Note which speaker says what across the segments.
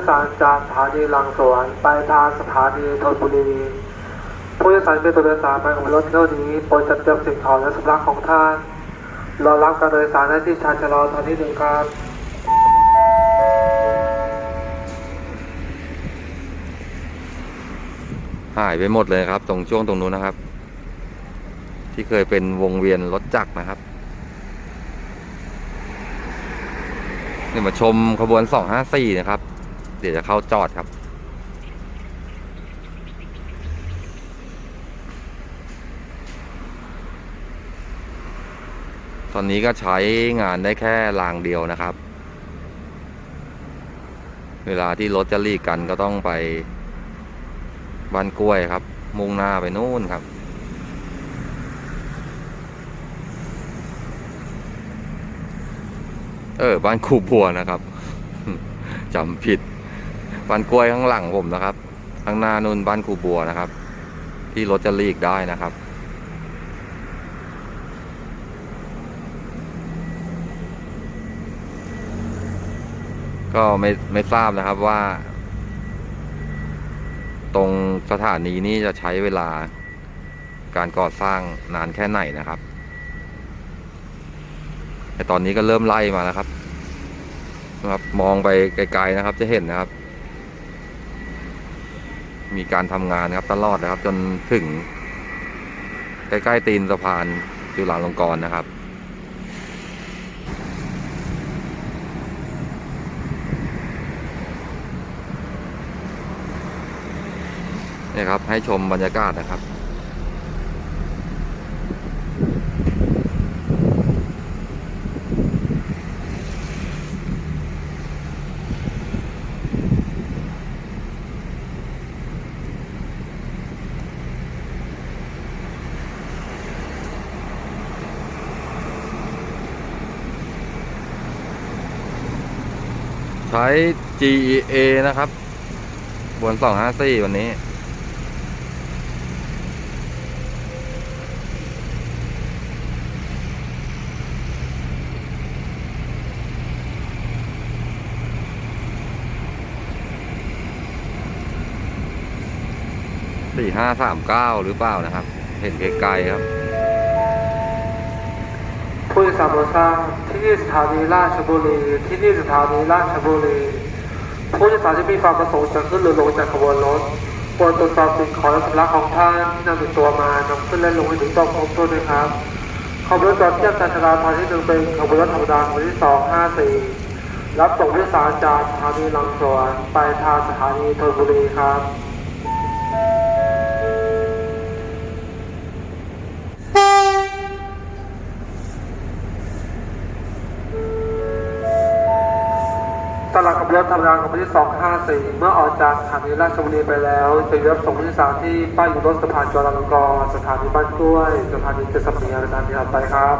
Speaker 1: ยสารจากสถานีลังสวนไปทางสถานีธนบุรีผู้โดยสารเป็นตัวโดยสารไปกับรถเที่ยวนี้โปรดจัดเตรียมสิ่งของและสำรับของท่านรอรับการโดยสารได้ที่ชานชะลอตอนที่หนึ่งครับ
Speaker 2: หายไปหมดเลยครับ ตรงช่วงตรงนู้นนะครับ ที่เคยเป็นวงเวียนรถจักรนะครับนี่มาชมขบวน 254 นะครับ เดี๋ยวจะเข้าจอดครับ ตอนนี้ก็ใช้งานได้แค่รางเดียวนะครับ เวลาที่รถจะลีกกันก็ต้องไปบ้านกล้วยครับ มุ่งหน้าไปนู่นครับเออ บ้านคูบัวนะครับจำผิด บ้านกล้วยข้างหลังผมนะครับ ข้างหน้านู่นบ้านคูบัวนะครับ ที่รถจะลีกได้นะครับก็ไม่ไม่ทราบนะครับว่า ตรงสถานีนี้จะใช้เวลาการก่อสร้างนานแค่ไหนนะครับแต่ตอนนี้ก็เริ่มไล่มาแล้วครับนะครับ มองไปไกลๆนะครับ จะเห็นนะครับ มีการทำงานครับตลอดนะครับ จนถึง ใกล้ๆตีนสะพานจุฬาลงกรณ์นะครับนี่ครับให้ชมบรรยากาศนะครับ ใช้ GEA นะครับบน254วันนี้ สี่ห้าสามเก้าหรือเปล่านะครับ เห็นไกลๆครับ
Speaker 1: ผู้โดยสารโปรดทราบที่นี่สถานีราชบุรี ที่นี่สถานีราชบุรีผู้โดยสารที่มีความประสงค์จะขึ้นหรือลงจากขบวนรถโปรตรวจสอบสิ่งของและสำรับของท่านที่นำติดตัวมานำขึ้นและลงให้ถึงต้องครบถ้วนด้วยครับขบวนรถเทียบการชราทางที่หนึ่งเป็นขบวนรถธรรมดาขบวนที่สองห้าสี่รับส่งผู้โดยสารจากสถานีลังสวนไปทางสถานีธนบุรีครับ ตลาดกับรถธรรมดาของวันที่ 254 เมื่อออกจากสถานีราชบุรีไปแล้ว จะยกส่งผู้โดยสารที่ป้ายอยู่รถสะพานจราลงกรสถานีบ้านกล้วยสถานีเจษฎาเนียสถานีถัดไปครับ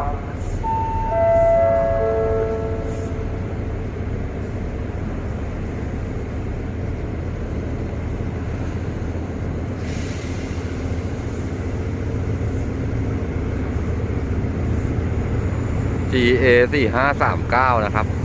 Speaker 2: GA สี่ห้าสามเก้านะครับ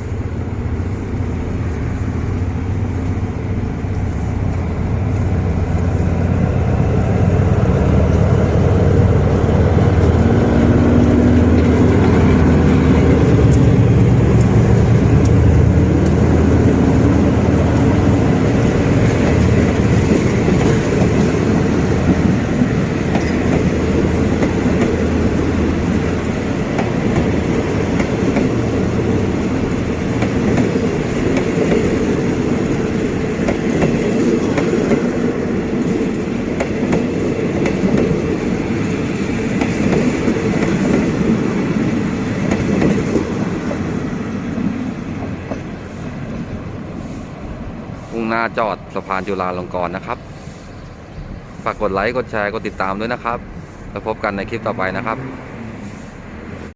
Speaker 2: น้าจอดสะพานจุฬาลงกรณ์นะครับ ฝากกดไลค์ กดแชร์ กดติดตามด้วยนะครับ แล้วพบกันในคลิปต่อไปนะครับ